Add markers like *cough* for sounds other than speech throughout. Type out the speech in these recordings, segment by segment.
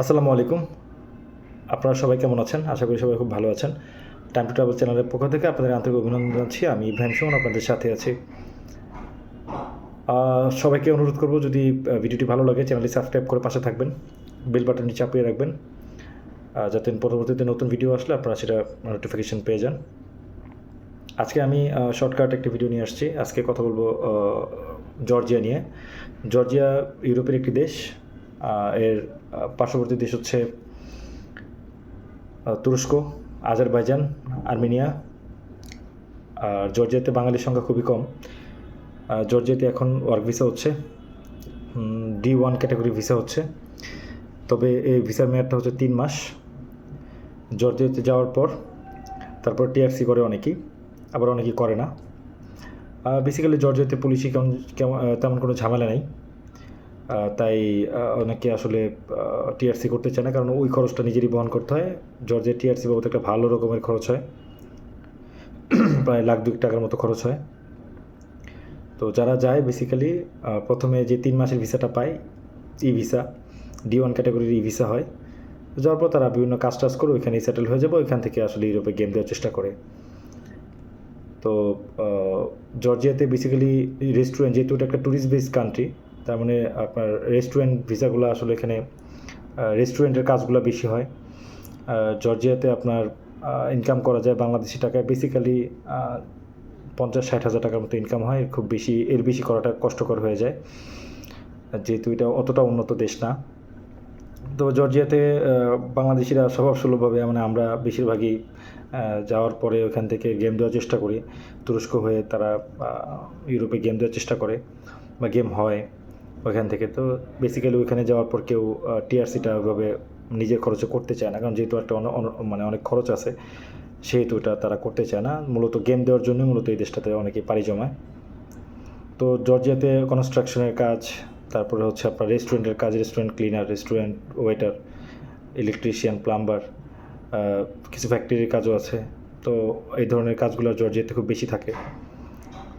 আসসালামু আলাইকুম। আপনারা সবাই কেমন আছেন? আশা করি সবাই খুব ভালো আছেন। টাইম টু ট্রাভেল চ্যানেলের পক্ষ থেকে আপনাদের আন্তরিক অভিনন্দন জানাচ্ছি। আমি ইব্রাহিম সুমন, আপনাদের সাথে আছি। সবাইকে অনুরোধ করব, যদি ভিডিওটি ভালো লাগে, চ্যানেলটি সাবস্ক্রাইব করে পাশে থাকবেন। বেল বাটনটি চাপিয়ে রাখবেন। যাতে পরবর্তীতে নতুন ভিডিও আসলে আপনারা সেটা নোটিফিকেশন পেয়ে যান। আজকে আমি শর্টকাট একটি ভিডিও নিয়ে আসছি। আজকে কথা বলব জর্জিয়া নিয়ে। জর্জিয়া ইউরোপের একটি দেশ। এর পার্শ্ববর্তী দেশ হচ্ছে তুরস্ক, আজারবাইজান, আর্মেনিয়া, আর জর্জিয়াতে বাঙালির সংখ্যা খুবই কম। জর্জিয়াতে এখন ওয়ার্ক ভিসা হচ্ছে ডি ওয়ান ক্যাটাগরি ভিসা হচ্ছে, তবে এই ভিসার মেয়াদটা হচ্ছে তিন মাস। জর্জিয়াতে যাওয়ার পর, তারপর টিআরসি করে অনেকেই, আবার অনেকেই করে না। বেসিক্যালি জর্জিয়াতে পুলিশই কেমন কেমন তেমন কোনো ঝামেলা নেই। তাই অনেকে আসলে টিআরসি করতে চায় না, কারণ ওই খরচটা নিজেরই বহন করতে হয়। জর্জিয়া টিআরসি বাবদ একটা ভালো রকমের খরচ হয়। *clears throat* প্রায় লাখ দুই টাকার মতো খরচ হয়। তো যারা যায় বেসিক্যালি প্রথমে যে তিন মাসের ভিসাটা পায় ই ভিসা ডি ওয়ান ক্যাটাগরির ই ভিসা হয়। যাওয়ার পর তারা বিভিন্ন কাজ টাজ করে ওইখানেই সেটেল হয়ে যাবে, ওইখান থেকে আসলে ইউরোপে গেম দেওয়ার চেষ্টা করে। তো জর্জিয়াতে বেসিক্যালি রেস্টুরেন্ট যেহেতু এটা একটা ট্যুরিস্ট বেসড কান্ট্রি তার মানে আপনার রেস্টুরেন্ট ভিসাগুলো আসলে এখানে রেস্টুরেন্টের কাজগুলো বেশি হয়। জর্জিয়াতে আপনার ইনকাম করা যায় বাংলাদেশি টাকায় বেসিক্যালি পঞ্চাশ ষাট হাজার টাকার মতো ইনকাম হয়। খুব বেশি, এর বেশি করাটা কষ্টকর হয়ে যায়। যেহেতু এটা অতটা উন্নত দেশ না। তো জর্জিয়াতে বাংলাদেশিরা স্বভাবসুলভভাবে মানে আমরা বেশিরভাগই যাওয়ার পরে ওখান থেকে গেম দেওয়ার চেষ্টা করি। তুরস্ক হয়ে তারা ইউরোপে গেম দেওয়ার চেষ্টা করে বা গেম হয়। ওখান থেকে। তো বেসিক্যালি ওইখানে যাওয়ার পর কেউ টিআরসিটা ওইভাবে নিজের খরচে করতে চায় না। কারণ যেহেতু একটা মানে অনেক খরচ আছে, সেহেতু এটা তারা করতে চায় না। মূলত গেম দেওয়ার জন্য মূলত এই দেশটাতে অনেকে পাড়ি জমায়। তো জর্জিয়াতে কনস্ট্রাকশনের কাজ, তারপরে হচ্ছে আপনার রেস্টুরেন্টের কাজ restaurant cleaner restaurant waiter electrician plumber কিছু ফ্যাক্টরির কাজও আছে। তো এই ধরনের কাজগুলো জর্জিয়াতে খুব বেশি থাকে।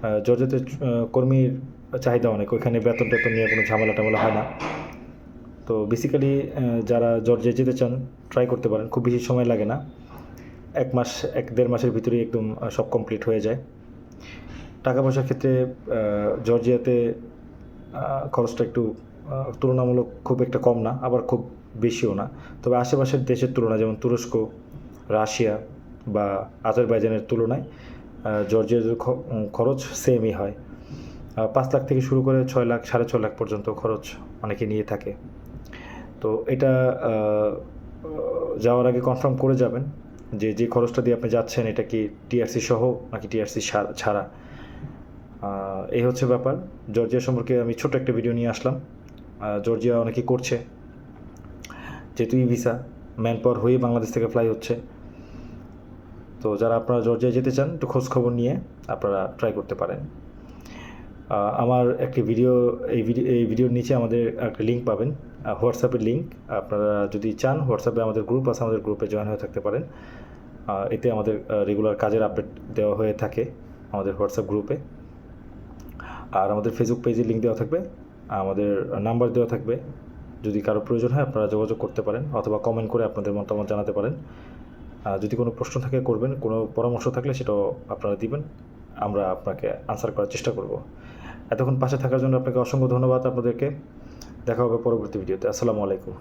আহ, জর্জিয়াতে কর্মীর চাহিদা অনেক। ওইখানে বেতন টেতন নিয়ে কোনো ঝামেলা টামেলা হয় না। তো বেসিক্যালি যারা জর্জিয়া যেতে চান ট্রাই করতে পারেন। খুব বেশি সময় লাগে না। এক মাস এক দেড় মাসের ভিতরেই একদম সব কমপ্লিট হয়ে যায়। টাকা পয়সার ক্ষেত্রে জর্জিয়াতে খরচটা একটু তুলনামূলক খুব একটা কম না আবার খুব বেশিও না। তবে আশেপাশের দেশের তুলনায় যেমন তুরস্ক রাশিয়া বা আজারবাইজানের তুলনায় জর্জিয়ার খরচ সেমই হয়। পাঁচ লাখ থেকে শুরু করে ছয় লাখ, সাড়ে ছয় লাখ পর্যন্ত খরচ অনেকে নিয়ে থাকে। তো এটা যাওয়ার আগে কনফার্ম করে যাবেন যে যে খরচটা দিয়ে আপনি যাচ্ছেন, এটা কি টিআরসি সহ নাকি টিআরসি ছাড়া এই হচ্ছে ব্যাপার। জর্জিয়া সম্পর্কে আমি ছোট একটা ভিডিও নিয়ে আসলাম। জর্জিয়া অনেকে করছে। যেহেতু ই ভিসা ম্যান পাওয়ার হয়ে বাংলাদেশ থেকে ফ্লাই হচ্ছে। তো যারা আপনারা জর্জিয়া যেতে চান, একটু খোঁজ খবর নিয়ে আপনারা ট্রাই করতে পারেন। আমার একটি ভিডিও এই ভিডিও এই ভিডিওর নিচে আমাদের একটা লিঙ্ক পাবেন। হোয়াটসঅ্যাপের লিঙ্ক আপনারা যদি চান হোয়াটসঅ্যাপে আমাদের গ্রুপ আছে, আমাদের গ্রুপে জয়েন হয়ে থাকতে পারেন। এতে আমাদের রেগুলার কাজের আপডেট দেওয়া হয়ে থাকে আমাদের হোয়াটসঅ্যাপ গ্রুপে আর আমাদের ফেসবুক পেজে লিঙ্ক দেওয়া থাকবে। আমাদের নাম্বার দেওয়া থাকবে। যদি কারও প্রয়োজন হয়, আপনারা যোগাযোগ করতে পারেন, অথবা কমেন্ট করে আপনাদের মতামত জানাতে পারেন। যদি কোনো প্রশ্ন থাকে করবেন, কোনো পরামর্শ থাকলে সেটাও আপনারা দিবেন। আমরা আপনাকে আনসার করার চেষ্টা করব। এতক্ষণ পাশে থাকার জন্য আপনাকে অসংখ্য ধন্যবাদ আপনাদেরকে। দেখা হবে পরবর্তী ভিডিওতে আসসালামু আলাইকুম।